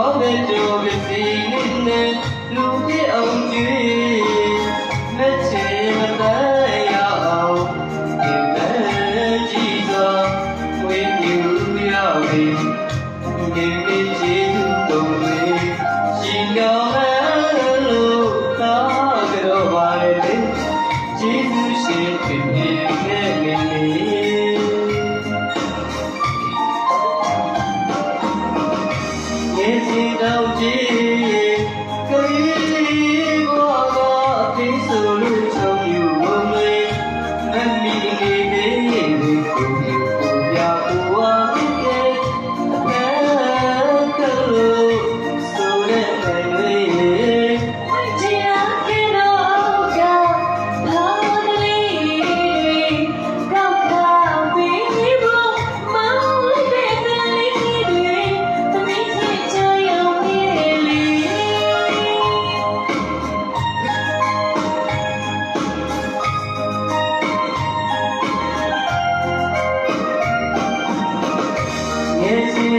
ခုနဲ့စေဘောပဲကြောပဲစီနဲ့လူပြအောင်ကြည့်မချေမတန်ရအောင်ဒီမဲ့ကြည့်သောဝိညူရပြီဒီနေ့ချီတုံးလေးရှင်တော်ဟန်လို့သာကြောပါလေကျေးဇူးရှင်ဖြစ်နေ ရေစီတော့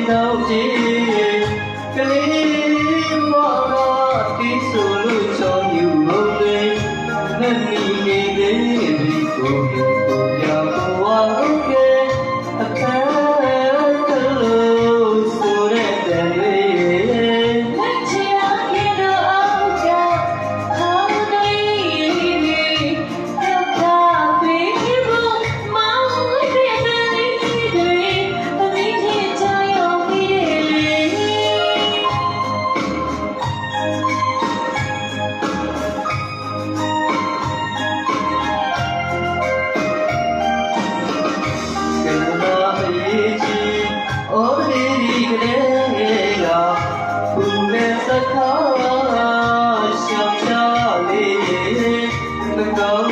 တော့ကြည့်ကလေးမောတော့ဒီဆိုလို့ချောင်းယူမုန်တွေနဲ့ လေးမကောင်း